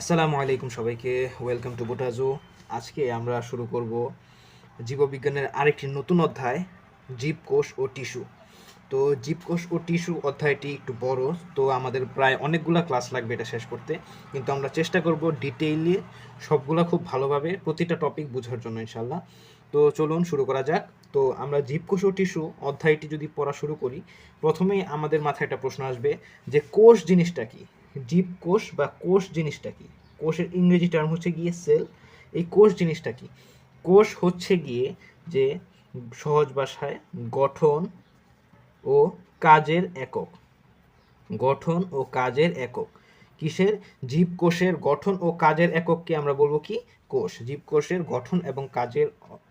আসসালামু আলাইকুম সবাইকে ওয়েলকাম টু বোটাজো আজকে আমরা শুরু করব জীববিজ্ঞানের আরেকটি নতুন অধ্যায়, জীবকোষ ও টিস্যু। তো জীবকোষ ও টিস্যু অধ্যায়টি একটু বড়, তো আমাদের প্রায় অনেকগুলো ক্লাস লাগবে এটা শেষ করতে। কিন্তু আমরা চেষ্টা করব ডিটেইলে সবগুলা খুব ভালোভাবে, প্রতিটা টপিক বোঝার জন্য ইনশাল্লাহ তো চলুন শুরু করা যাক। তো আমরা জীবকোষ ও টিস্যু অধ্যায়টি যদি পড়া শুরু করি, প্রথমেই আমাদের মাথায় একটা প্রশ্ন আসবে যে কোষ জিনিসটা কি? জীবকোষ বা কোষ জিনিসটা কি? কোষের ইংরেজি টার্ম হচ্ছে গিয়ে সেল এই কোষ জিনিসটা কি? কোষ হচ্ছে গিয়ে যে সহজ ভাষায় গঠন ও কাজের একক। গঠন ও কাজের একক। কিসের? জীবকোষের গঠন ও কাজের একককে আমরা বলব কি? কোষ। জীবকোষের গঠন এবং কাজের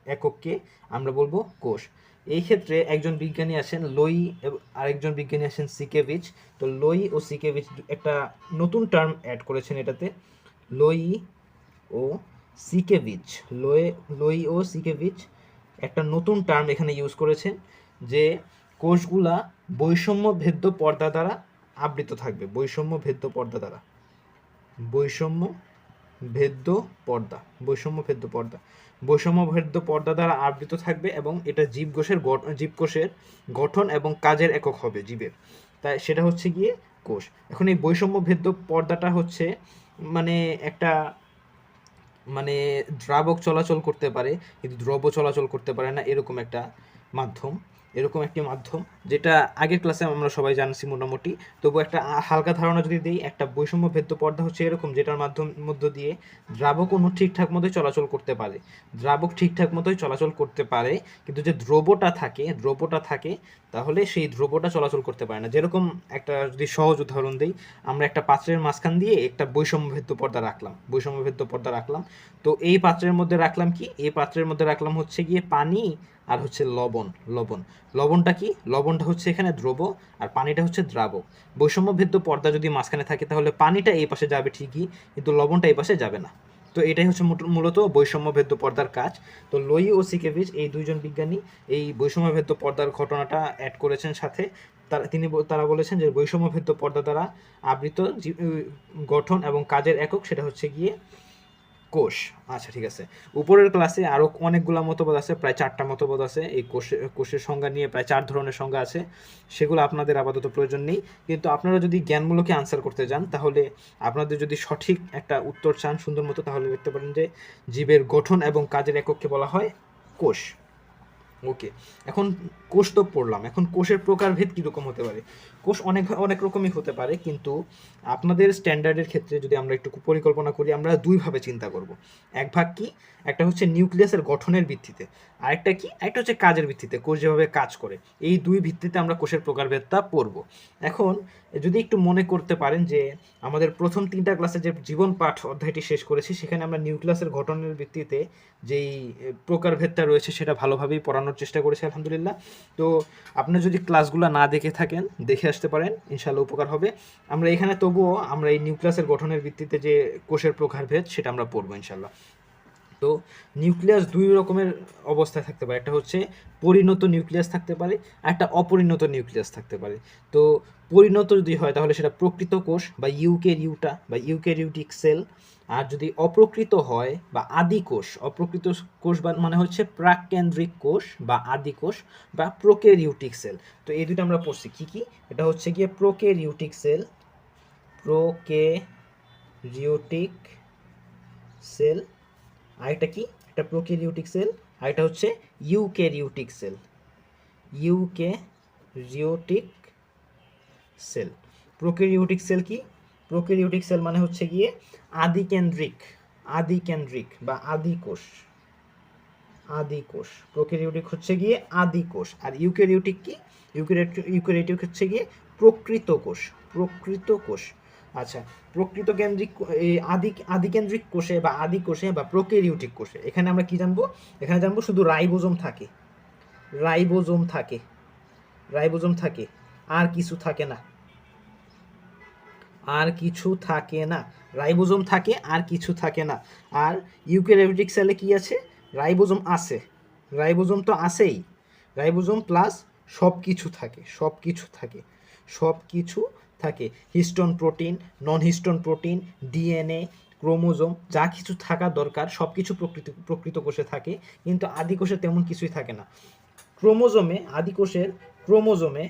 একককে আমরা বলব কোষ। এই ক্ষেত্রে একজন বিজ্ঞানী আছেন লোই আরেকজন বিজ্ঞানী আছেন সিকেভিচ। তো লোই ও সিকেভিচ একটা নতুন টার্ম অ্যাড করেছেন এটাতে। লোই ও সিকেভিচ। লোয়ে, লোই ও সিকেভিচ একটা নতুন টার্ম এখানে ইউজ করেছেন যে কোষগুলা বৈষম্য ভেদ্য পর্দা দ্বারা আবৃত থাকবে। বৈষম্য ভেদ্য পর্দা দ্বারা। বৈষম্য ভেদ্য পর্দা। বৈষম্য ভেদ্য পর্দা। বৈষম্য ভেদ্য পর্দা দ্বারা আবৃত থাকবে এবং এটা জীবকোষের জীবকোষের গঠন এবং কাজের একক হবে জীবের। তাই সেটা হচ্ছে গিয়ে কোষ। এখন এই বৈষম্য ভেদ্য পর্দাটা হচ্ছে মানে একটা মানে দ্রাবক চলাচল করতে পারে, কিন্তু দ্রব্য চলাচল করতে পারে না, এরকম একটা মাধ্যম। এরকম একটি মাধ্যম, যেটা আগের ক্লাসে আমরা সবাই জানছি মোটামুটি। তবু একটা হালকা ধারণা যদি দিই, একটা বৈষম্য ভেদ্য পর্দা হচ্ছে এরকম, যেটার মাধ্যম, মধ্য দিয়ে দ্রাবক অণু ঠিকঠাক মতোই চলাচল করতে পারে। দ্রাবক ঠিকঠাক মতোই চলাচল করতে পারে, কিন্তু যে দ্রব্যটা থাকে দ্রব্যটা থাকে, তাহলে সেই দ্রব্যটা চলাচল করতে পারে না। যেরকম একটা যদি সহজ উদাহরণ দিই, আমরা একটা পাত্রের মাঝখান দিয়ে একটা বৈষম্য ভেদ্য পর্দা রাখলাম, বৈষম্য ভেদ্য পর্দা রাখলাম। তো এই পাত্রের মধ্যে রাখলাম কি? এই পাত্রের মধ্যে রাখলাম হচ্ছে গিয়ে পানি আর হচ্ছে লবণ লবণ। লবণটা কি? লবণটা হচ্ছে এখানে দ্রব আর পানিটা হচ্ছে দ্রাবক বৈষম্যভেদ্য পর্দা যদি মাঝখানে থাকে তাহলে পানিটা এই পাশে যাবে ঠিকই, কিন্তু লবণটা এই পাশে যাবে না। তো এটাই হচ্ছে মূলত বৈষম্যভেদ্য পর্দার কাজ। তো লোই ও সিকেভিচ এই দুইজন বিজ্ঞানী এই বৈষম্যভেদ্য পর্দার ঘটনাটা অ্যাড করেছেন সাথে। তারা তিনি তারা বলেছেন যে বৈষম্যভেদ্য পর্দা দ্বারা আবৃত গঠন এবং কাজের একক সেটা হচ্ছে গিয়ে কোষ। আচ্ছা ঠিক আছে। উপরের ক্লাসে আরও অনেকগুলো মতবাদ আছে, প্রায় চারটা মতবাদ আছে। এই কোষের কোষের সংজ্ঞা নিয়ে প্রায় চার ধরনের সংজ্ঞা আছে। সেগুলো আপনাদের আপাতত প্রয়োজন নেই। কিন্তু আপনারা যদি জ্ঞানমূলকে আনসার করতে যান, তাহলে আপনাদের যদি সঠিক একটা উত্তর চান, সুন্দর মতো, তাহলে লিখতে পারেন যে জীবের গঠন এবং কাজের একককে বলা হয় কোষ। ওকে, এখন কোষ তো পড়লাম। এখন কোষের প্রকারভেদ কীরকম হতে পারে? কোষ অনেক অনেক রকমই হতে পারে, কিন্তু আপনাদের স্ট্যান্ডার্ডের ক্ষেত্রে যদি আমরা একটু পরিকল্পনা করি, আমরা দুইভাবে চিন্তা করব। এক ভাগ কি? একটা হচ্ছে নিউক্লিয়াসের গঠনের ভিত্তিতে। আরেকটা কি? একটা হচ্ছে কাজের ভিত্তিতে, কোষ যেভাবে কাজ করে। এই দুই ভিত্তিতে আমরা কোষের প্রকারভেদটা পড়ব। এখন যদি একটু মনে করতে পারেন যে, আমাদের প্রথম তিনটা ক্লাসে যে জীবন পাঠ অধ্যায়টি শেষ করেছি, সেখানে আমরা নিউক্লিয়াসের গঠনের ভিত্তিতে যেই প্রকারভেদটা রয়েছে, সেটা ভালোভাবেই পড়ানোর চেষ্টা করেছি, আলহামদুলিল্লাহ। তো আপনি যদি ক্লাসগুলো না দেখে থাকেন, দেখে আসতে পারেন ইনশাল্লাহ উপকার হবে। আমরা এখানে তবুও আমরা এই নিউক্লিয়াসের গঠনের ভিত্তিতে যে কোষের প্রকারভেদ সেটা আমরা পড়ব ইনশাল্লাহ তো নিউক্লিয়াস দুই রকমের অবস্থায় থাকতে পারে। একটা হচ্ছে পরিণত নিউক্লিয়াস থাকতে পারে, আর একটা অপরিণত নিউক্লিয়াস থাকতে পারে। তো পরিণত যদি হয়, তাহলে সেটা প্রকৃত কোষ বা ইউকেরিউটা বা ইউকেরিউটিক সেল আর যদি অপ্রকৃত হয় বা আদি কোষ, অপ্রকৃত কোষ বা মানে হচ্ছে প্রাককেন্দ্রিক কোষ বা আদি কোষ বা প্রোকেরিউটিক সেল। তো এই দুটো আমরা পড়ছি। কি কি? এটা হচ্ছে গিয়ে প্রোকেরিউটিক সেল প্রোকেরিউটিক সেল, আরেকটা কি? একটা প্রোক্যারিওটিক সেল, আরেকটা হচ্ছে eukaryotic cell. Eukaryotic cell. Prokaryotic cell কি? প্রোক্যারিওটিক সেল মানে হচ্ছে গিয়ে আদিকেন্দ্রিক আদিকেন্দ্রিক বা আদি কোষ আদি কোষ প্রোক্যারিওটিক হচ্ছে গিয়ে আদি কোষ আর ইউক্যারিওটিক কি? ইউক্যারিওটিক হচ্ছে গিয়ে প্রকৃত কোষ প্রকৃত কোষ আচ্ছা প্রকৃত কেন্দ্রিক আদি, আদিকেন্দ্রিক কোষে বা আদি কোষে বা প্রোক্যারিওটিক কোষে, এখানে আমরা কি জানব? এখানে জানব শুধু রাইবোজোম থাকে। রাইবোজোম থাকে। রাইবোজোম থাকে। আর কিছু থাকে না। আর কিছু থাকে না। রাইবোজোম থাকে, আর কিছু থাকে না। আর ইউক্যারিওটিক সেলে কি আছে? রাইবোজোম আছে। রাইবোজোম তো আছেই। রাইবোজোম প্লাস সব কিছু থাকে সব কিছু থাকে সব কিছু থাকে। Histone protein non histone protein, DNA, chromosome, যা কিছু থাকা দরকার সব কিছু প্রকৃত প্রকৃত কোষে থাকে, কিন্তু আদি কোষে তেমন কিছুই থাকে না। ক্রোমোজোমে, আদি কোষের ক্রোমোজোমে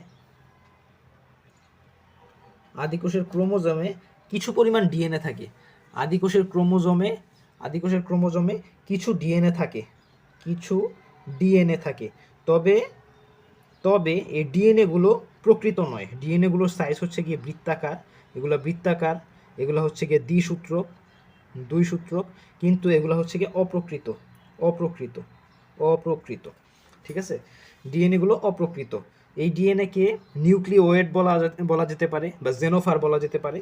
আদি কোষের ক্রোমোজোমে কিছু পরিমাণ ডিএনএ থাকে। আদি কোষের ক্রোমোজোমে আদি কোষের ক্রোমোজোমে কিছু ডিএনএ থাকে। কিছু ডিএনএ থাকে। তবে তবে এই ডিএনএগুলো প্রকৃত নয়। ডিএনএগুলোর সাইজ হচ্ছে গিয়ে বৃত্তাকার। এগুলো বৃত্তাকার, এগুলো হচ্ছে গিয়ে দ্বিসূত্রক দুই সূত্রক কিন্তু এগুলো হচ্ছে গিয়ে অপ্রকৃত অপ্রকৃত অপ্রকৃত। ঠিক আছে? ডিএনএগুলো অপ্রকৃত। এই ডিএনএকে নিউক্লিওয়েড বলা বলা যেতে পারে বা জেনোফার বলা যেতে পারে।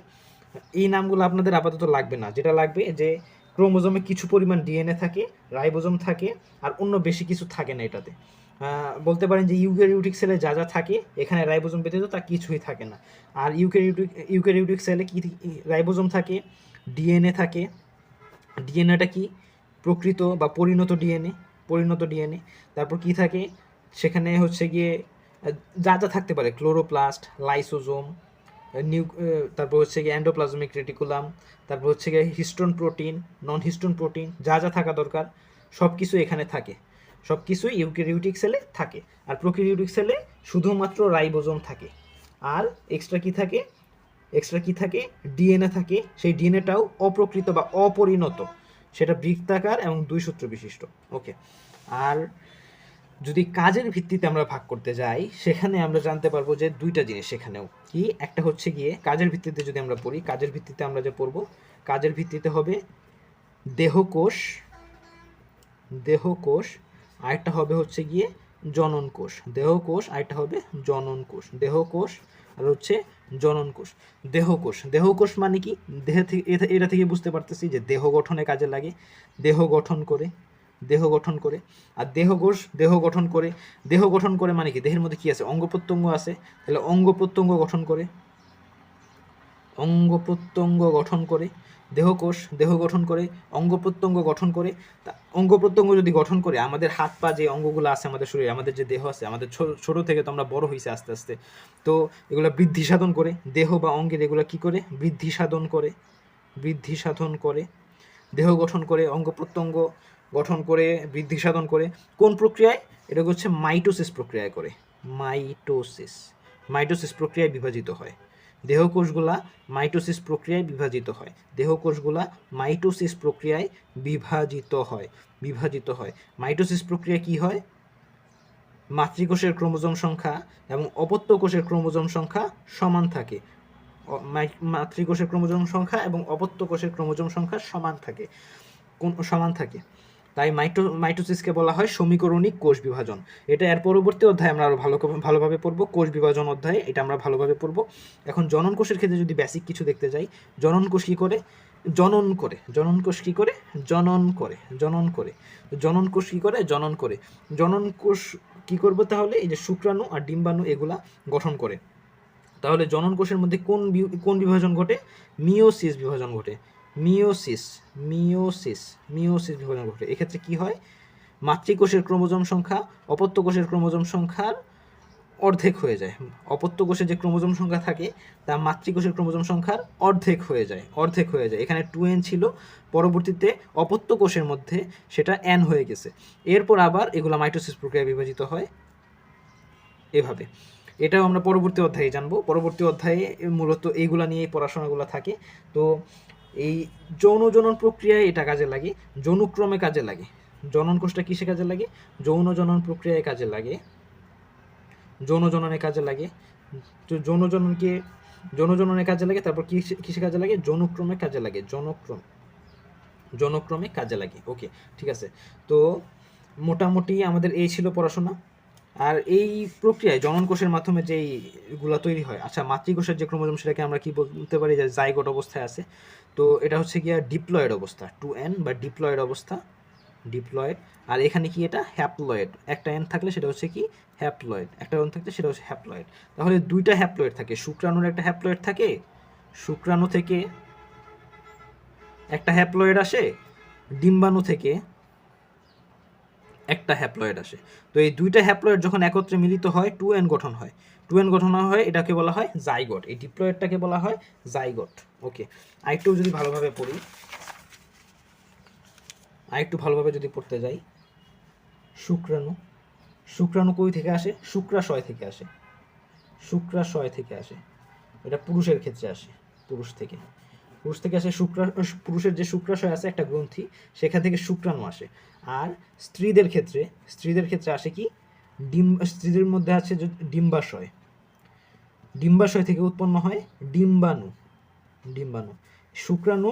এই নামগুলো আপনাদের আপাতত লাগবে না। যেটা লাগবে যে ক্রোমোজোমে কিছু পরিমাণ ডিএনএ থাকে, রাইবোজোম থাকে, আর অন্য বেশি কিছু থাকে না এটাতে। বলতে পারেন যে ইউক্যারিওটিক সেলে যা যা থাকে, এখানে রাইবোজোম ব্যতীত তা কিছুই থাকে না। আর ইউক্যারিওটিক ইউক্যারিওটিক সেলে কি রাইবোজোম থাকে ডিএনএ থাকে। ডিএনএটা কি? প্রকৃত বা পরিণত ডিএনএ পরিণত ডিএনএ তারপর কি থাকে? সেখানে হচ্ছে গিয়ে যা যা থাকতে পারে ক্লোরোপ্লাস্ট লাইসোজোম নিউ তারপর হচ্ছে গিয়ে অ্যান্ডোপ্লাজমিক রেটিকুলাম তারপর হচ্ছে গিয়ে histone protein non histone protein যা যা থাকা দরকার সব কিছু এখানে থাকে। সব কিছুই ইউক্যারিওটিক সেলে থাকে। আর প্রোক্যারিওটিক সেলে শুধুমাত্র রাইবোজোম থাকে। আর এক্সট্রা কি থাকে? এক্সট্রা কি থাকে? ডিএনএ থাকে। সেই ডিএনএটাও অপ্রকৃত বা অপরিণত। সেটা বৃত্তাকার এবং দুই সূত্র বিশিষ্ট। ওকে আর যদি কাজের ভিত্তিতে আমরা ভাগ করতে যাই, সেখানে আমরা জানতে পারব যে দুইটা জিনিস সেখানেও। কি? একটা হচ্ছে গিয়ে কাজের ভিত্তিতে যদি আমরা পড়ি, কাজের ভিত্তিতে আমরা যে পড়ব, কাজের ভিত্তিতে হবে দেহকোষ দেহকোষ, আরেকটা হবে হচ্ছে গিয়ে জনন কোষ দেহকোষ, আরেকটা হবে জনন কোষ দেহকোষ আর হচ্ছে জনন কোষ দেহকোষ। দেহকোষ মানে কি? দেহ থেকে এটা- এটা থেকে বুঝতে পারতেছি যে দেহ গঠনে কাজে লাগে, দেহ গঠন করে। দেহ গঠন করে। আর দেহকোষ দেহ গঠন করে। দেহ গঠন করে মানে কি? দেহের মধ্যে কি আছে? অঙ্গ প্রত্যঙ্গ আছে। তাহলে অঙ্গ প্রত্যঙ্গ গঠন করে। অঙ্গ প্রত্যঙ্গ গঠন করে। দেহকোষ দেহ গঠন করে। অঙ্গ প্রত্যঙ্গ গঠন করে। তা অঙ্গ প্রত্যঙ্গ যদি গঠন করে, আমাদের হাত পা যে অঙ্গগুলো আছে আমাদের শরীরে, আমাদের যে দেহ আছে, আমাদের ছোট থেকে তো আমরা বড় হয়েছে আস্তে আস্তে, তো এগুলো বৃদ্ধি সাধন করে। দেহ বা অঙ্গের এগুলো কি করে? বৃদ্ধি সাধন করে। বৃদ্ধি সাধন করে। দেহ গঠন করে, অঙ্গ প্রত্যঙ্গ গঠন করে, বৃদ্ধি সাধন করে, কোন প্রক্রিয়ায়? এটা হচ্ছে মাইটোসিস প্রক্রিয়ায় করে। মাইটোসিস। মাইটোসিস প্রক্রিয়ায় বিভাজিত হয়। দেহকোষগুলা মাইটোসিস প্রক্রিয়ায় বিভাজিত হয়। দেহকোষগুলা মাইটোসিস প্রক্রিয়ায় বিভাজিত হয়। বিভাজিত হয়। মাইটোসিস প্রক্রিয়া কি হয়? মাতৃকোষের ক্রোমোজোম সংখ্যা এবং অপত্য কোষের ক্রোমোজোম সংখ্যা সমান থাকে। মাতৃকোষের ক্রোমোজোম সংখ্যা এবং অপত্য কোষের ক্রোমোজোম সংখ্যা সমান থাকে। কোন, সমান থাকে। তাই মাইটো মাইটোসিসকে বলা হয় সমীকরণিক কোষ বিভাজন। এটা এর পরবর্তী অধ্যায়ে আমরা আরও ভালো ভালোভাবে পড়ব। কোষ বিভাজন অধ্যায়ে এটা আমরা ভালোভাবে পড়ব। এখন জনন কোষের ক্ষেত্রে যদি বেসিক কিছু দেখতে যাই, জনন কোষ কী করে? জনন করে। জনন কোষ কী করে? জনন করে। জনন করে। জনন কোষ কী করে? জনন করে। জনন কোষ কী করব তাহলে? এই যে শুক্রাণু আর ডিম্বাণু এগুলা গঠন করে। তাহলে জনন কোষের মধ্যে কোন কোন বিভাজন ঘটে? মিওসিস বিভাজন ঘটে। মিওসিস মিওসিস মিওসিস বিভাজন ঘটে। এক্ষেত্রে কি হয়? মাতৃকোষের ক্রোমোজোম সংখ্যা অপত্য কোষের ক্রোমোজোম সংখ্যার অর্ধেক হয়ে যায়। অপত্য কোষে যে ক্রোমোজোম সংখ্যা থাকে, তা মাতৃকোষের ক্রোমোজোম সংখ্যার অর্ধেক হয়ে যায়, অর্ধেক হয়ে যায়। এখানে টু এন ছিল, পরবর্তীতে অপত্য কোষের মধ্যে সেটা এন হয়ে গেছে। এরপর আবার এগুলো মাইটোসিস প্রক্রিয়ায় বিভাজিত হয় এভাবে। এটাও আমরা পরবর্তী অধ্যায়ে জানব। পরবর্তী অধ্যায়ে মূলত এইগুলা নিয়ে পড়াশোনাগুলো থাকে। তো এই যৌন জনন প্রক্রিয়ায় এটা কাজে লাগে, যৌনুক্রমে কাজে লাগে। জনন কোষটা কিসে কাজে লাগে? যৌন জনন প্রক্রিয়ায় কাজে লাগে। যৌন জননে কাজে লাগে। তো যৌন জননকে, যৌন জননে কাজে লাগে, তারপর কিসে কাজে লাগে? যৌনক্রমে কাজে লাগে জনক্রম জনক্রমে কাজে লাগে। ওকে ঠিক আছে। তো মোটামুটি আমাদের এই ছিল পড়াশোনা। আর এই প্রক্রিয়ায় জনন কোষের মাধ্যমে যেই গুলা তৈরি হয় আচ্ছা মাতৃকোষের যে ক্রোমোজোম সেটাকে আমরা কি বলতে পারি যে জাইগোট অবস্থায় আছে? তো এটা হচ্ছে গিয়া ডিপ্লয়েড অবস্থা টু এন বা ডিপ্লয়েড অবস্থা ডিপ্লয়েড আর এখানে কি এটা? হ্যাপ্লয়েড একটা এন থাকলে সেটা হচ্ছে কি? হ্যাপ্লয়েড একটা এন থাকলে সেটা হচ্ছে হ্যাপ্লয়েড তাহলে দুইটা হ্যাপ্লয়েড থাকে, শুক্রাণুর একটা হ্যাপ্লয়েড থাকে, শুক্রাণু থেকে একটা হ্যাপ্লয়েড আসে, ডিম্বাণু থেকে একটা হ্যাপ্লয়েড আসে। তো এই দুইটা হ্যাপ্লয়েড যখন একত্রে মিলিত হয় টু এন গঠন হয়। টু এন গঠন হয়, এটাকে বলা হয় জাইগট এই ডিপ্লয়েডটাকে বলা হয় জাইগট ওকে আরেকটু যদি ভালোভাবে পড়ি। আর একটু ভালোভাবে যদি পড়তে যাই। শুক্রাণু। শুক্রাণু কই থেকে আসে? শুক্রাশয় থেকে আসে। শুক্রাশয় থেকে আসে। এটা পুরুষের ক্ষেত্রে আসে, পুরুষ থেকে। পুরুষ থেকে আসে শুক্রা পুরুষের যে শুক্রাশয় আছে একটা গ্রন্থি, সেখান থেকে শুক্রাণু আসে। আর স্ত্রীদের ক্ষেত্রে স্ত্রীদের ক্ষেত্রে আসে কি? ডিম, স্ত্রীদের মধ্যে আছে ডিম্বাশয়। ডিম্বাশয় থেকে উৎপন্ন হয় ডিম্বাণু। ডিম্বাণু। শুক্রাণু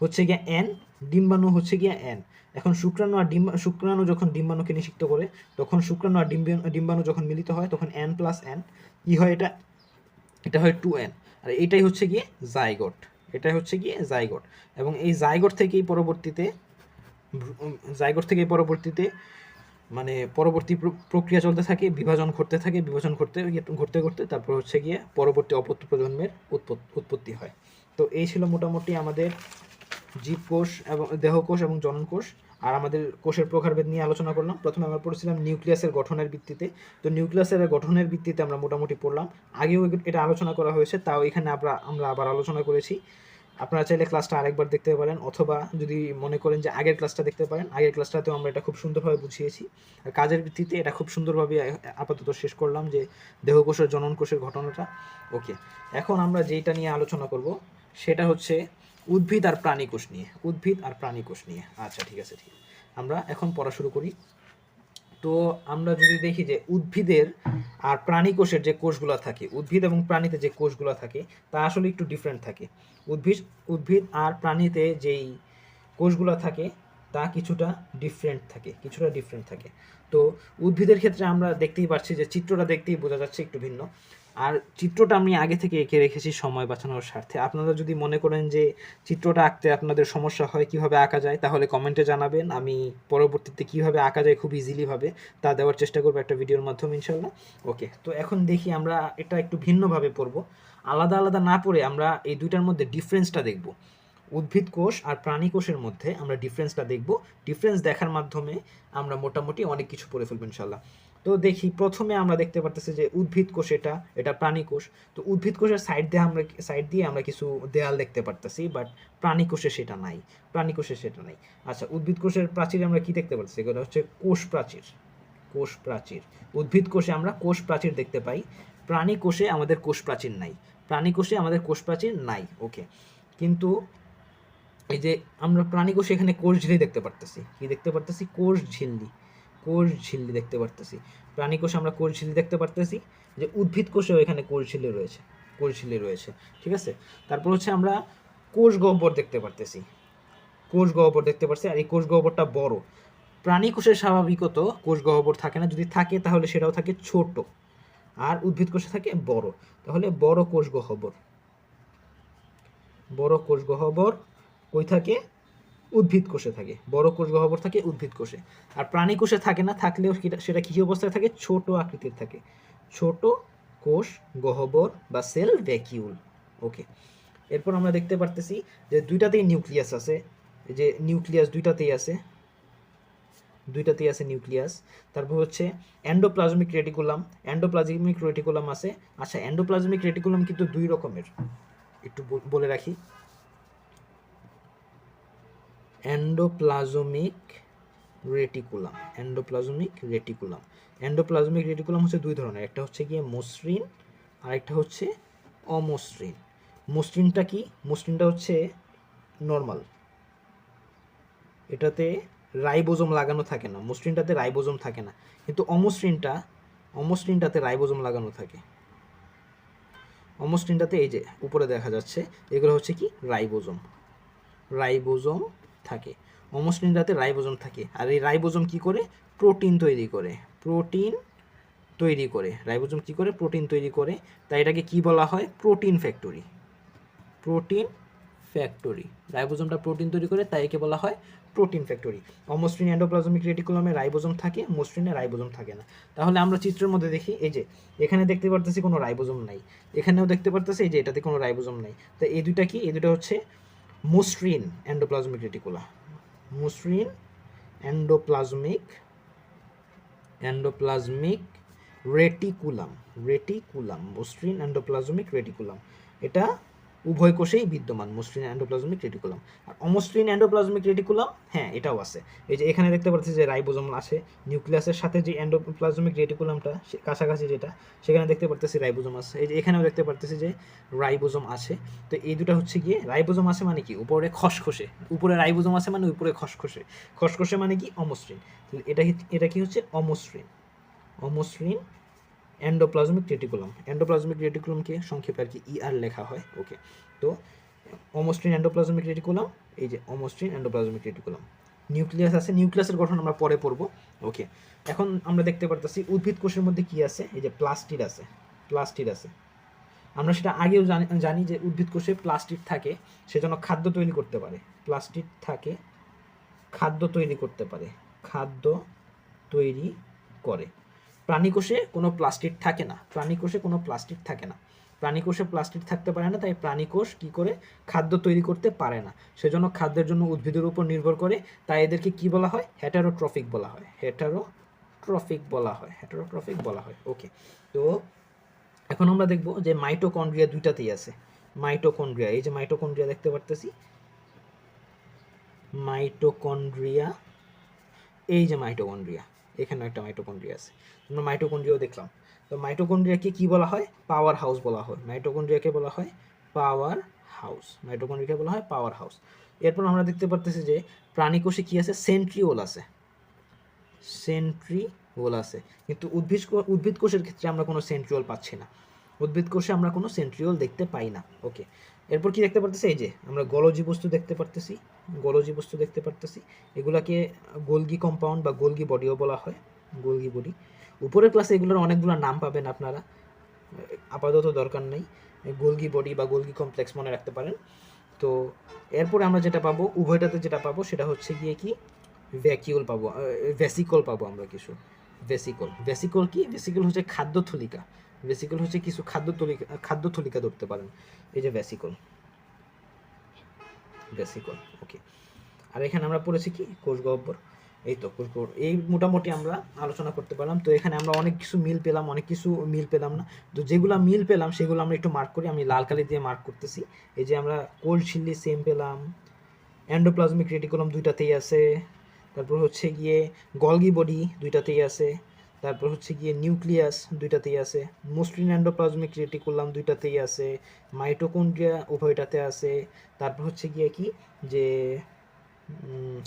হচ্ছে গিয়া এন ডিম্বাণু হচ্ছে গিয়া এন এখন শুক্রাণু আর ডিম্বা, শুক্রাণু যখন ডিম্বাণুকে নিষিক্ত করে, তখন শুক্রাণু আর ডিম্বাণু যখন মিলিত হয়, তখন এন প্লাস এন কি হয় এটা? এটা হয় টু এন আর এটাই হচ্ছে গিয়ে জাইগট। এটাই হচ্ছে গিয়ে জাইগট এবং এই জাইগট থেকেই পরবর্তীতে জাইগট থেকে পরবর্তীতে মানে পরবর্তী প্রক্রিয়া চলতে থাকে, বিভাজন ঘটতে থাকে, বিভাজন করতে ঘটতে ঘুরতে তারপর হচ্ছে গিয়ে পরবর্তী অপত্য প্রজন্মের উৎপত্তি হয়। তো এই ছিল মোটামুটি আমাদের জীবকোষ এবং দেহকোষ এবং জননকোষ। আর আমাদের কোষের প্রকারভেদ নিয়ে আলোচনা করলাম। প্রথমে আমরা পড়েছিলাম নিউক্লিয়াসের গঠনের ভিত্তিতে। তো নিউক্লিয়াসের গঠনের ভিত্তিতে আমরা মোটামুটি পড়লাম। আগেও এটা আলোচনা করা হয়েছে, তাও এখানে আমরা আমরা আবার আলোচনা করেছি। আপনারা চাইলে ক্লাসটা আরেকবার দেখতে পারেন, অথবা যদি মনে করেন যে আগের ক্লাসটা দেখতে পারেন, আগের ক্লাসটাতেও আমরা এটা খুব সুন্দরভাবে বুঝিয়েছি। আর কাজের ভিত্তিতে এটা খুব সুন্দরভাবে আপাতত শেষ করলাম যে দেহকোষের জনন কোষের ঘটনাটা। ওকে এখন আমরা যেটা নিয়ে আলোচনা করব, সেটা হচ্ছে উদ্ভিদ আর প্রাণী কোষ নিয়ে, উদ্ভিদ আর প্রাণী কোষ নিয়ে। আচ্ছা ঠিক আছে, ঠিক। আমরা এখন পড়া শুরু করি। তো আমরা যদি দেখি যে উদ্ভিদের আর প্রাণী কোষের যে কোষগুলো থাকে, উদ্ভিদ এবং প্রাণীতে যে কোষগুলো থাকে, তা আসলে একটু ডিফারেন্ট থাকে। উদ্ভিদ উদ্ভিদ আর প্রাণীতে যেই কোষগুলো থাকে, তা কিছুটা ডিফারেন্ট থাকে, কিছুটা ডিফারেন্ট থাকে। তো উদ্ভিদের ক্ষেত্রে আমরা দেখতেই পাচ্ছি যে চিত্রটা দেখতেই বোঝা যাচ্ছে একটু ভিন্ন। আর চিত্রটা আমি আগে থেকে এঁকে রেখেছি সময় বাঁচানোর স্বার্থে। আপনারা যদি মনে করেন যে চিত্রটা আঁকতে আপনাদের সমস্যা হয়, কীভাবে আঁকা যায়, তাহলে কমেন্টে জানাবেন। আমি পরবর্তীতে কীভাবে আঁকা যায় খুব ইজিলি ভাবে তা দেওয়ার চেষ্টা করব একটা ভিডিওর মাধ্যমে, ইনশাল্লাহ। ওকে, তো এখন দেখি আমরা এটা একটু ভিন্নভাবে পড়ব। আলাদা আলাদা না পড়ে আমরা এই দুইটার মধ্যে ডিফারেন্সটা দেখব। উদ্ভিদ কোষ আর প্রাণী কোষের মধ্যে আমরা ডিফারেন্সটা দেখব। ডিফারেন্স দেখার মাধ্যমে আমরা মোটামুটি অনেক কিছু পড়ে ফেলব, ইনশাল্লাহ। তো দেখি, প্রথমে আমরা দেখতে পারতেছি যে উদ্ভিদ কোষ এটা এটা প্রাণী কোষ। তো উদ্ভিদ কোষের সাইড দিয়ে আমরা সাইড দিয়ে আমরা কিছু দেয়াল দেখতে পারতেছি বাট প্রাণী কোষে সেটা নাই। প্রাণী কোষে সেটা নাই। আচ্ছা উদ্ভিদ কোষের প্রাচীরে আমরা কি দেখতে পাচ্ছি এগুলো হচ্ছে কোষ প্রাচীর। কোষ প্রাচীর। উদ্ভিদ কোষে আমরা কোষ প্রাচীর দেখতে পাই। প্রাণী কোষে আমাদের কোষ প্রাচীর নাই। প্রাণী কোষে আমাদের কোষ প্রাচীর নাই ওকে কিন্তু এই যে আমরা প্রাণী কোষে এখানে কোষ ঝিল্লি দেখতে পারতেছি। কি দেখতে পারতেছি? কোষ ঝিল্লি। কোষ ঝিল্লি দেখতে পারতেছি। প্রাণী কোষে আমরা কোষ ঝিল্লি দেখতে পারতেছি, যে উদ্ভিদ কোষেও এখানে কোষ ঝিল্লি রয়েছে, কোষ ঝিল্লি রয়েছে, ঠিক আছে? তারপর হচ্ছে আমরা কোষ গহ্বর দেখতে পারতেছি। কোষ গহ্বর দেখতে পাচ্ছি আর এই কোষ গহ্বরটা বড়। প্রাণী কোষে স্বাভাবিকত কোষ গহ্বর থাকে না, যদি থাকে তাহলে সেটাও থাকে ছোট, আর উদ্ভিদ কোষে থাকে বড়। তাহলে বড় কোষ গহ্বর। বড় কোষ গহ্বর কই থাকে? উদ্ভিদ কোষে থাকে, বড় কোষ গহ্বর থাকে, উদ্ভিদ কোষে। আর প্রাণী কোষে থাকে না, থাকলেও সেটা- কী অবস্থায় থাকে? ছোট আকৃতির থাকে। ছোট কোষ, গহ্বর বা সেল ভ্যাকিউল। ওকে। এরপর আমরা দেখতে পারতেছি যে দুইটাতেই নিউক্লিয়াস আছে। যে নিউক্লিয়াস দুইটাতেই আছে। দুইটাতেই আছে নিউক্লিয়াস। তারপর হচ্ছে এন্ডোপ্লাজমিক রেটিকুলাম। এন্ডোপ্লাজমিক রেটিকুলাম আছে। আচ্ছা এন্ডোপ্লাজমিক রেটিকুলাম কিন্তু দুই রকমের। একটু বলে রাখি। Endoplasmic reticulum endoplasmic reticulum. Endoplasmic reticulum হচ্ছে দুই ধরনের, একটা হচ্ছে গিয়ে মসৃণ আর একটা হচ্ছে অমসৃণ। মসৃণটা কি? মসৃণটা হচ্ছে নর্মাল। এটাতে রাইবোজোম লাগানো থাকে না, মসৃণটাতে রাইবোজোম থাকে না। কিন্তু অমসৃণটা, অমসৃণটাতে রাইবোজোম লাগানো থাকে। অমসৃণটাতে এই যে উপরে দেখা যাচ্ছে, এগুলো হচ্ছে কি? রাইবোজোম। রাইবোজোম থাকে। অমসৃণটাতে রাইবোজোম থাকে। আর এই রাইবোজম কি করে? প্রোটিন তৈরি করে। প্রোটিন তৈরি করে। রাইবোজোম কি করে? প্রোটিন তৈরি করে। তাই এটাকে কি বলা হয়? Protein factory. Protein factory. রাইবোজোমটা protein তৈরি করে, তাই একে বলা হয় প্রোটিন ফ্যাক্টরি। অমসৃণ অ্যান্ডোপ্লাজমিক রেটিকুলামে রাইবোজোম থাকে মসৃণে রাইবোজোম থাকে না। তাহলে আমরা চিত্রের মধ্যে দেখি, এই যে, এখানে দেখতে পারতেছি কোনো রাইবোজোম নাই। এখানেও দেখতে পারতেছি, এই যে, এটাতে কোনো রাইবোজোম নাই। তো এই দুইটা কি? এই দুটো হচ্ছে মসৃণ এন্ডোপ্লাজমিক রেটিকুলা মসৃণ এন্ডোপ্লাজমিক এন্ডোপ্লাজমিক রেটিকুলাম রেটিকুলাম মসৃণ এন্ডোপ্লাজমিক রেটিকুলাম এটা উভয় কোষেই বিদ্যমান, মসৃণ অ্যান্ডোপ্লাজমিক রেটিকুলাম আর অমসৃণ অ্যান্ডোপ্লাজমিক রেটিকুলাম হ্যাঁ এটাও আছে। এই যে এখানে দেখতে পাচ্ছি যে রাইবোজোম আছে, নিউক্লিয়াসের সাথে যে অ্যান্ডোপ্লাজমিক রেটিকুলামটা কাছাকাছি যেটা, সেখানে দেখতে পারতেছি রাইবোজোম আছে। এই যে এখানেও দেখতে পারতেছি যে রাইবোজোম আছে। তো এই দুটো হচ্ছে গিয়ে রাইবোজোম আছে মানে কি? উপরে খসখসে। উপরে রাইবোজোম আছে মানে উপরে খসখসে। খসখসে মানে কি? অমসৃণ। এটা এটা কি হচ্ছে? অমসৃণ। অমসৃণ এন্ডোপ্লাজমিক রেটিকুলাম। এন্ডোপ্লাজমিক রেটিকুলামকে সংক্ষেপে আর কি ইআর লেখা হয় ওকে তো অমসৃণ এন্ডোপ্লাজমিক রেটিকুলাম, এই যে অমসৃণ এন্ডোপ্লাজমিক রেটিকুলাম। নিউক্লিয়াস আছে নিউক্লিয়াসের গঠন আমরা পরে পড়ব ওকে এখন আমরা দেখতে পারতেছি উদ্ভিদ কোষের মধ্যে কি আছে? এই যে প্লাস্টিড আছে প্লাস্টিড আছে। আমরা সেটা আগেও জানি জানি যে উদ্ভিদ কোষে প্লাস্টিক থাকে, সেজন্য খাদ্য তৈরি করতে পারে। প্লাস্টিক থাকে, খাদ্য তৈরি করতে পারে, খাদ্য তৈরি করে। প্রাণীকোষে কোনো প্লাস্টিক থাকে না। প্রাণীকোষে কোনো প্লাস্টিক থাকে না। প্রাণীকোষে প্লাস্টিক থাকতে পারে না, তাই প্রাণীকোষ কি করে? খাদ্য তৈরি করতে পারে না। সেজন্য খাদ্যের জন্য উদ্ভিদের উপর নির্ভর করে, তাই এদেরকে কি বলা হয়? হেটারোট্রফিক বলা হয়। হেটারোট্রফিক বলা হয়। হেটারোট্রফিক বলা হয়। ওকে তো এখন আমরা দেখব যে মাইটোকন্ড্রিয়া দুইটাতেই আছে। মাইটোকন্ড্রিয়া এই যে মাইটোকন্ড্রিয়া দেখতে পারতেছি? মাইটোকন্ড্রিয়া এই যে মাইটোকন্ড্রিয়া এখানে একটা মাইটোকন্ড্রিয়া আছে। আমরা মাইটোকন্ড্রিয়াও দেখলাম। তো মাইটোকন্ড্রিয়াকে কি বলা হয়? পাওয়ার হাউস বলা হয়। মাইটোকন্ড্রিয়াকে বলা হয় পাওয়ার হাউস মাইটোকন্ড্রিয়াকে বলা হয় পাওয়ার হাউস এরপর আমরা দেখতে পারতেছি যে প্রাণীকোষে কি আছে? সেন্ট্রিওল আছে। সেন্ট্রিওল আছে। কিন্তু উদ্ভিদ উদ্ভিদ কোষের ক্ষেত্রে আমরা কোনো সেন্ট্রিওল পাচ্ছি না। উদ্ভিদ কোষে আমরা কোনো সেন্ট্রিওল দেখতে পাই না। ওকে এরপর কি দেখতে পারতেছি? এই যে, আমরা গলজি বস্তু দেখতে পারতেছি। গলজি বস্তু দেখতে পারতেছি। এগুলাকে গোলগি কম্পাউন্ড বা গোলগি বডিও বলা হয়, গোলগি বডি উপরের ক্লাসে এগুলোর অনেকগুলো নাম পাবেন আপনারা। আপাতত দরকার নেই। গোলগি বডি বা গোলগি কমপ্লেক্স মনে রাখতে পারেন। তো এরপরে আমরা যেটা পাবো, উভয়টাতে যেটা পাবো, সেটা হচ্ছে গিয়ে কি? ভ্যাকিউল পাবো ভেসিকল পাবো আমরা কিছু। ভেসিকল ভেসিকল কি? ভেসিকল হচ্ছে খাদ্য থলিকা। ভেসিকল হচ্ছে কিছু খাদ্য তলিকা, খাদ্য থলিকা ধরতে পারেন। এই যে ভেসিকল ভেসিকল ওকে আর এখানে আমরা পড়েছি কি? কোষ গহ্বর এই তো, কোষ গহ্বর এই মোটামুটি আমরা আলোচনা করতে পারলাম। তো এখানে আমরা অনেক কিছু মিল পেলাম, অনেক কিছু মিল পেলাম না। তো যেগুলো মিল পেলাম, সেগুলো আমরা একটু মার্ক করি। আমি লাল কালি দিয়ে মার্ক করতেছি। এই যে আমরা কোল্ড ঝিল্লি সেম পেলাম। অ্যান্ডোপ্লাজমিক রেটিকুলাম দুইটাতেই আছে। তারপর হচ্ছে গিয়ে গলগি বডি দুইটাতেই আছে। তারপর হচ্ছে গিয়ে নিউক্লিয়াস দুইটাতেই আছে মসৃণ অ্যান্ডোপ্লাজমিক রেটিকুলাম দুইটাতেই আছে, মাইটোকন্ড্রিয়া উভয়টাতে আছে, তারপর হচ্ছে গিয়ে কি যে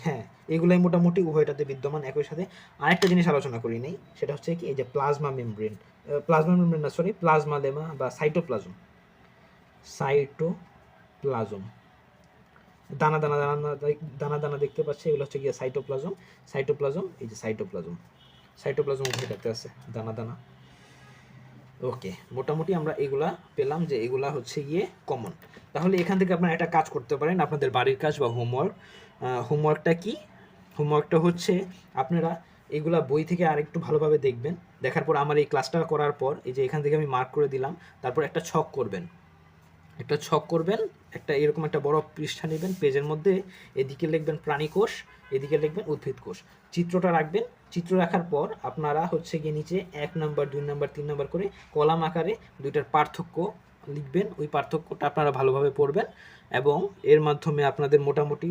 হ্যাঁ এগুলাই মোটামুটি উভয়টাতে বিদ্যমান, একই সাথে আরেকটা জিনিস আলোচনা করি নেই, সেটা হচ্ছে কি এই যে প্লাজমা মেমব্রেন প্লাজমা মেমব্রেন না সরি প্লাজমা লেমা বা সাইটোপ্লাজম। সাইটোপ্লাজম। দানা দানা দানা দানা দানা দেখতে পাচ্ছি, এগুলো হচ্ছে গিয়ে সাইটোপ্লাজম সাইটোপ্লাজম, এই যে সাইটোপ্লাজম। সাইটোপ্লাজম উভয়টাতে আছে, দানা দানা। ওকে মোটামুটি আমরা এগুলা পেলাম যে এগুলা হচ্ছে গিয়ে কমন তাহলে এখান থেকে আপনারা একটা কাজ করতে পারেন, আপনাদের বাড়ির কাজ বা হোমওয়ার্ক হোমওয়ার্কটা কি? হোমওয়ার্কটা হচ্ছে আপনারা এগুলা বই থেকে আরেকটু ভালোভাবে দেখবেন। দেখার পর আমার এই ক্লাসটা করার পর এই যে এখান থেকে আমি মার্ক করে দিলাম, তারপর একটা ছক করবেন। একটা ছক করবেন, একটা এরকম একটা বড় পৃষ্ঠা নেবেন, পেজের মধ্যে, এদিকে লিখবেন প্রাণী কোষ, এদিকে লিখবেন উদ্ভিদ কোষ। চিত্রটা রাখবেন, চিত্র রাখার পর আপনারা হচ্ছে গিয়ে নিচে এক নাম্বার, দুই নাম্বার, তিন নাম্বার করে কলাম আকারে দুইটার পার্থক্য লিখবেন, ওই পার্থক্যটা আপনারা ভালোভাবে পড়বেন এবং এর মাধ্যমে আপনাদের মোটামুটি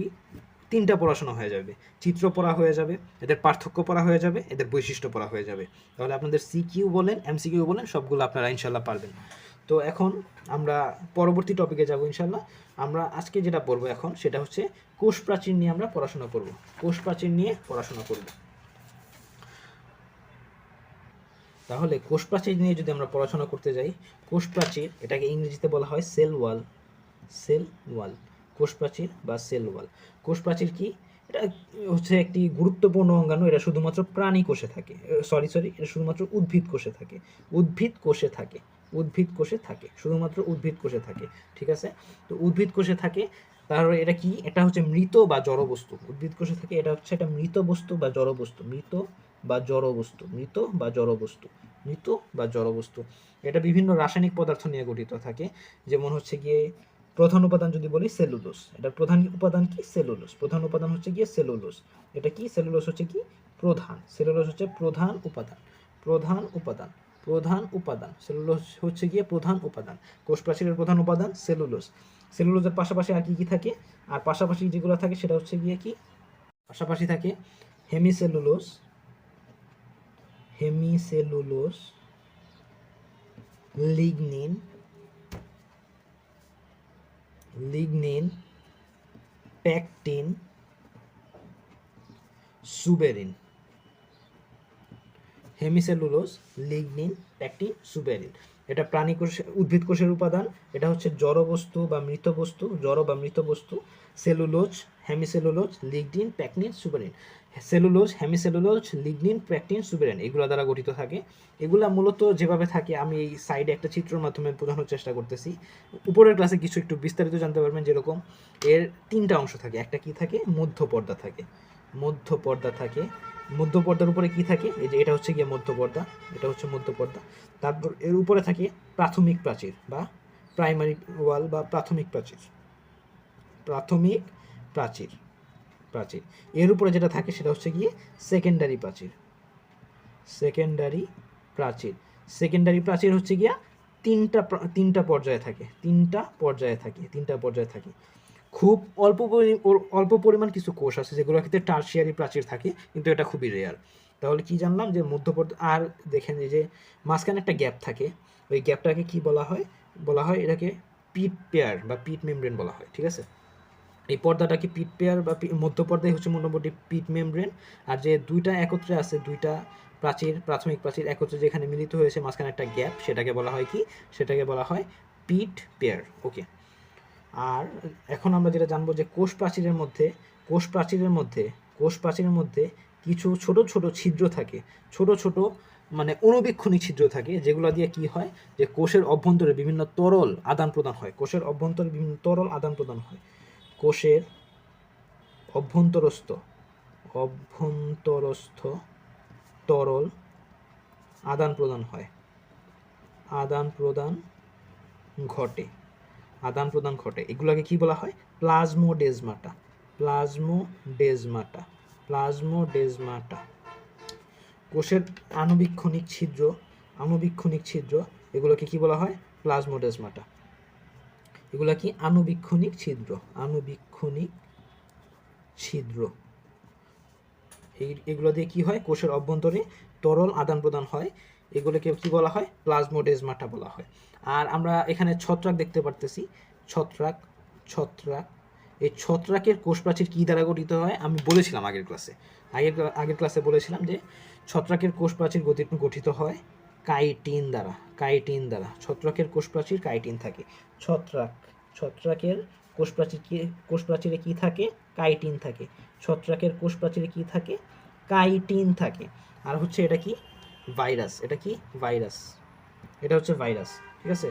তিনটা পড়াশোনা হয়ে যাবে। চিত্র পড়া হয়ে যাবে, এদের পার্থক্য পড়া হয়ে যাবে, এদের বৈশিষ্ট্য পড়া হয়ে যাবে। তাহলে আপনাদের সিকিউ বলেন এমসিকিউ বলেন, সবগুলো আপনারা ইনশাল্লাহ পারবেন। তো এখন আমরা পরবর্তী টপিকে যাব ইনশাল্লাহ আমরা আজকে যেটা পড়ব এখন সেটা হচ্ছে কোষ প্রাচীর নিয়ে আমরা পড়াশোনা করব। কোষ প্রাচীর নিয়ে পড়াশোনা করব। তাহলে কোষ প্রাচীর নিয়ে যদি আমরা পড়াশোনা করতে যাই, কোষ প্রাচীর এটাকে ইংরেজিতে বলা হয় সেল ওয়াল। Cell wall. কোষ প্রাচীর বা সেল ওয়াল। কোষ প্রাচীর কি? এটা হচ্ছে একটি গুরুত্বপূর্ণ অঙ্গাণু, এটা শুধুমাত্র প্রাণী কোষে থাকে। সরি সরি এটা শুধুমাত্র উদ্ভিদ কোষে থাকে। উদ্ভিদ কোষে থাকে। উদ্ভিদ কোষে থাকে, শুধুমাত্র উদ্ভিদ কোষে থাকে, ঠিক আছে? তো উদ্ভিদ কোষে থাকে তারপরে এটা কি? এটা হচ্ছে মৃত বা জড় বস্তু। উদ্ভিদ কোষে থাকে, এটা হচ্ছে একটা মৃত বস্তু বা জড় বস্তু। মৃত বা জড় বস্তু। মৃত বা জড় বস্তু। মৃত বা জড় বস্তু। এটা বিভিন্ন রাসায়নিক পদার্থ নিয়ে গঠিত থাকে। যেমন হচ্ছে গিয়ে প্রধান উপাদান যদি বলি সেলুলোস এটা প্রধান উপাদান কি? সেলুলোস প্রধান উপাদান হচ্ছে গিয়ে সেলুলোস এটা কি? সেলুলোস হচ্ছে কি? প্রধান। সেলুলোস হচ্ছে প্রধান উপাদান। প্রধান উপাদান। প্রধান উপাদান, সেলুলোজ হচ্ছে গিয়ে প্রধান উপাদান কোষ প্রাচীরের প্রধান উপাদান সেলুলোজ। সেলুলোজের পাশাপাশি আর কি কি থাকে? আর পাশাপাশি যেগুলো থাকে সেটা হচ্ছে গিয়ে কি? পাশাপাশি থাকে hemicellulose hemicellulose, lignin lignin, pectin, suberin. Hemicellulose, lignin, pectin suberin এটা প্রাণী কোষ, উদ্ভিদ কোষের উপাদান। এটা হচ্ছে জড় বস্তু বা মৃত বস্তু, জড় বা মৃত বস্তু। Cellulose, hemicellulose, lignin, pectin suberin cellulose, hemicellulose, lignin, pectin suberin এগুলো দ্বারা গঠিত থাকে। এগুলা মূলত যেভাবে থাকে, আমি এই সাইডে একটা চিত্রের মাধ্যমে বোঝানোর চেষ্টা করতেছি। উপরের ক্লাসে কিছু একটু বিস্তারিত জানতে পারবেন যেরকম। এর তিনটা অংশ থাকে। একটা কি থাকে? মধ্য পর্দা থাকে। মধ্য পর্দা থাকে। মধ্য পর্দার উপরে কি থাকে? এই যে এটা হচ্ছে গিয়ে মধ্য পর্দা এটা হচ্ছে মধ্য পর্দা তারপর এর উপরে থাকে প্রাথমিক প্রাচীর বা প্রাইমারি ওয়াল বা প্রাথমিক প্রাচীর। প্রাথমিক প্রাচীর প্রাচীর। এর উপরে যেটা থাকে সেটা হচ্ছে গিয়ে সেকেন্ডারি প্রাচীর। সেকেন্ডারি প্রাচীর। সেকেন্ডারি প্রাচীর হচ্ছে গিয়া তিনটা তিনটা পর্যায়ে থাকে, তিনটা পর্যায়ে থাকে, তিনটা পর্যায়ে থাকে। খুব অল্প অল্প পরিমাণ কিছু কোষ আছে যেগুলোর ক্ষেত্রে টার্সিয়ারি প্রাচীর থাকে, কিন্তু এটা খুবই রেয়ার তাহলে কি জানলাম যে মধ্যপর্দ আর দেখেন যে মাঝখানে একটা গ্যাপ থাকে, ওই গ্যাপটাকে কি বলা হয়? বলা হয় এটাকে পিট পেয়ার বা পিট মেমব্রেন বলা হয়, ঠিক আছে? এই পর্দাটাকে পিট পেয়ার বা পি- মধ্যপর্দায় হচ্ছে মোটামুটি পিট মেমব্রেন আর যে দুইটা একত্রে আছে, দুইটা প্রাচীর, প্রাথমিক প্রাচীর একত্রে যেখানে মিলিত হয়েছে মাঝখানে একটা গ্যাপ সেটাকে বলা হয় কি? সেটাকে বলা হয় পিট পেয়ার ওকে আর এখন আমরা যেটা জানব যে কোষ প্রাচীরের মধ্যে, কোষ প্রাচীরের মধ্যে, কোষ প্রাচীরের মধ্যে কিছু ছোট ছোট ছিদ্র থাকে। ছোট ছোট মানে অনুবীক্ষণিক ছিদ্র থাকে, যেগুলো দিয়ে কি হয় যে কোষের অভ্যন্তরে বিভিন্ন তরল আদান প্রদান হয়। কোষের অভ্যন্তরে বিভিন্ন তরল আদান প্রদান হয়। কোষের অভ্যন্তরস্থ অভ্যন্তরস্থ তরল আদান প্রদান হয়। আদান প্রদান ঘটে। আদান প্রদান ঘটে। এগুলোকে কি বলা হয়? প্লাজমোডেজমাটা। প্লাজমোডেজমাটা। প্লাজমোডেজমাটা। কোষের আণুবীক্ষণিক ছিদ্র আণুবীক্ষণিক ছিদ্র, এগুলোকে কি বলা হয়? প্লাজমোডেজমাটা। এগুলা কি? আণুবীক্ষণিক ছিদ্র। আণুবীক্ষণিক ছিদ্র। এই, এগুলো দিয়ে কি হয়? কোষের অভ্যন্তরে তরল আদান প্রদান হয়। এগুলোকে কি বলা হয়? প্লাজমোডেজমাটা বলা হয়। আর আমরা এখানে ছত্রাক দেখতে পারতেছি। ছত্রাক ছত্রাক। এই ছত্রাকের কোষ প্রাচীর কী দ্বারা গঠিত হয়? আমি বলেছিলাম আগের ক্লাসে। আগের আগের ক্লাসে বলেছিলাম যে ছত্রাকের কোষ প্রাচীর গতি- গঠিত হয় কাইটিন দ্বারা। কাইটিন দ্বারা। ছত্রাকের কোষ প্রাচীর কাইটিন থাকে। ছত্রাক। ছত্রাকের কোষ প্রাচীর কি থাকে? কাইটিন থাকে। ছত্রাকের কোষ প্রাচীরে কি থাকে? কাইটিন থাকে। আর হচ্ছে এটা কি? ভাইরাস। এটা কি? ভাইরাস। এটা হচ্ছে ভাইরাস, ঠিক আছে?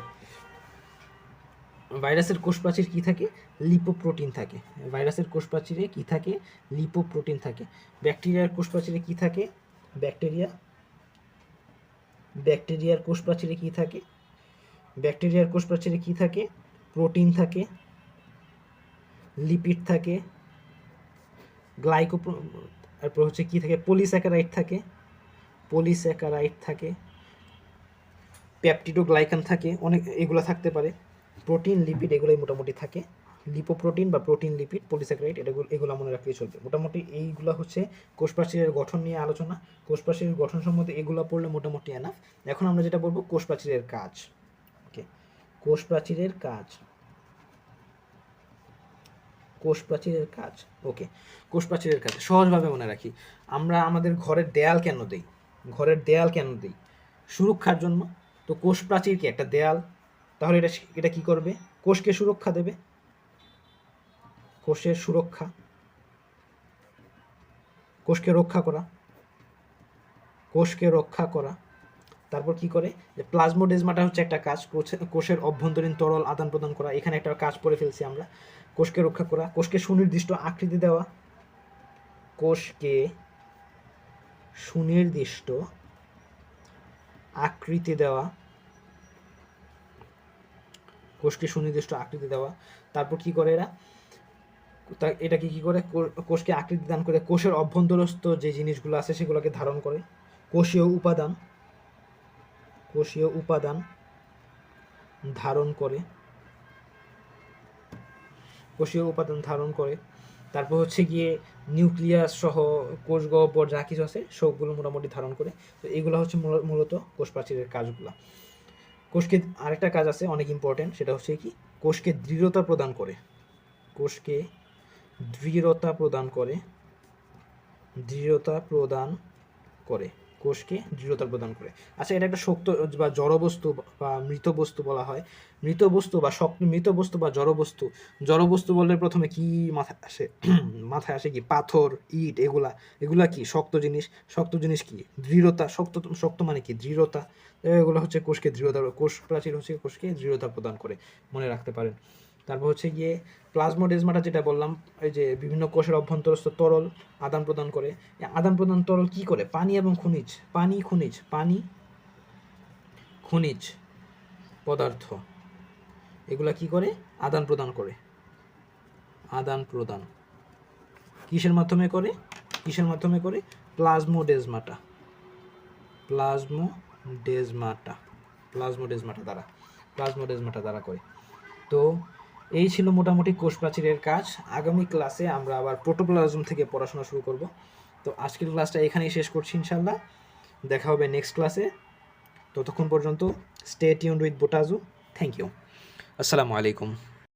ভাইরাসের কোষ প্রাচীর কি থাকে? লিপোপ্রোটিন থাকে। ভাইরাসের কোষ প্রাচীরে কি থাকে? লিপোপ্রোটিন থাকে। ব্যাকটেরিয়ার কোষ প্রাচীরে কি থাকে? ব্যাকটেরিয়া। ব্যাকটেরিয়ার কোষ প্রাচীরে কি থাকে? ব্যাকটেরিয়ার কোষ প্রাচীরে কি থাকে? প্রোটিন থাকে। লিপিড থাকে। গ্লাইকো তারপর হচ্ছে কি থাকে? পলিস্যাকারাইড থাকে। পলিস্যাকারাইড থাকে প্যাপটিডোগ্লাইকান থাকে, অনেক এগুলো থাকতে পারে। প্রোটিন লিপিড এগুলোই মোটামুটি থাকে। লিপোপ্রোটিন বা প্রোটিন লিপিড পলিস্যাকারাইড এগুলো এগুলো মনে রাখলেই চলবে। মোটামুটি এইগুলো হচ্ছে কোষ প্রাচীরের গঠন নিয়ে আলোচনা। কোষ প্রাচীরের গঠন সম্বন্ধে এগুলো পড়লে মোটামুটি এনাফ এখন আমরা যেটা বলব কোষ প্রাচীরের কাজ। ওকে? কোষ প্রাচীরের কাজ। কোষ প্রাচীরের কাজ। ওকে? কোষ প্রাচীরের কাজ। সহজভাবে মনে রাখি। আমরা আমাদের ঘরের দেয়াল কেন দেই? ঘরের দেয়াল কেন দিই? সুরক্ষার জন্য। তো কোষ প্রাচীর কি একটা দেয়াল? তাহলে এটা এটা কি করবে? কোষকে সুরক্ষা দেবে। কোষের সুরক্ষা। কোষকে রক্ষা করা। কোষকে রক্ষা করা। তারপর কি করে? যে প্লাজমোডেজমাটা হচ্ছে একটা কাজ। কোষে- কোষের অভ্যন্তরীণ তরল আদান প্রদান করা। এখানে একটা কাজ করে ফেলছি আমরা। কোষকে রক্ষা করা। কোষকে সুনির্দিষ্ট আকৃতি দেওয়া। কোষকে সুনির্দিষ্ট আকৃতি দেওয়া, কোষকে সুনির্দিষ্ট আকৃতি দেওয়া। তারপর কি করে এরা? এটাকে কি করে? কোষকে আকৃতি দান করে। কোষের অভ্যন্তরস্থ যে জিনিসগুলো আছে সেগুলোকে ধারণ করে। কোষীয় উপাদান কোষীয় উপাদান ধারণ করে। কোষীয় উপাদান ধারণ করে। তারপর হচ্ছে গিয়ে নিউক্লিয়াস সহ কোষ গহ্বর যা কিছু আছে, সবগুলো মোটামুটি ধারণ করে। তো এগুলো হচ্ছে মূল- মূলত কোষ প্রাচীরের কাজগুলো। কোষকে আরেকটা কাজ আছে অনেক ইম্পর্টেন্ট সেটা হচ্ছে কি, কোষকে দৃঢ়তা প্রদান করে। কোষকে দৃঢ়তা প্রদান করে, দৃঢ়তা প্রদান করে। কোষকে দৃঢ়তা প্রদান করে। আচ্ছা এটা একটা শক্ত বা জড় বস্তু বা মৃত বস্তু বলা হয়। মৃত বস্তু বা শক্ত, মৃত বস্তু বা জড় বস্তু। জড় বস্তু বললে প্রথমে কি মাথায় আসে? মাথায় আসে কি পাথর, ইট, এগুলা। এগুলা কি? শক্ত জিনিস। শক্ত জিনিস কি? দৃঢ়তা। শক্ত শক্ত মানে কি? দৃঢ়তা। এগুলো হচ্ছে কোষকে দৃঢ়তা, কোষ প্রাচীর হচ্ছে কোষকে দৃঢ়তা প্রদান করে। মনে রাখতে পারেন। তারপর হচ্ছে গিয়ে প্লাজমোডেজমাটা যেটা বললাম, এই যে বিভিন্ন কোষের অভ্যন্তরস্থ তরল আদান প্রদান করে। আদান প্রদান তরল কি করে? পানি এবং খনিজ। পানি খনিজ। পানি, খনিজ পদার্থ। এগুলা কি করে? আদান প্রদান করে। আদান প্রদান। কিসের মাধ্যমে করে? কিসের মাধ্যমে করে? প্লাজমোডেজমাটা প্লাজমোডেজমাটা প্লাজমোডেজমাটা দ্বারা। প্লাজমোডেজমাটা দ্বারা করে। তো এই ছিল মোটামুটি কোষ প্রাচীরের কাজ। আগামী ক্লাসে আমরা আবার প্রোটোপ্লাজম থেকে পড়াশোনা শুরু করব। তো আজকের ক্লাসটা এখানেই শেষ করছি ইনশাল্লাহ দেখা হবে নেক্সট ক্লাসে ততক্ষণ পর্যন্ত স্টে টিউন উইথ বোটাজু থ্যাংক ইউ আসসালামু আলাইকুম।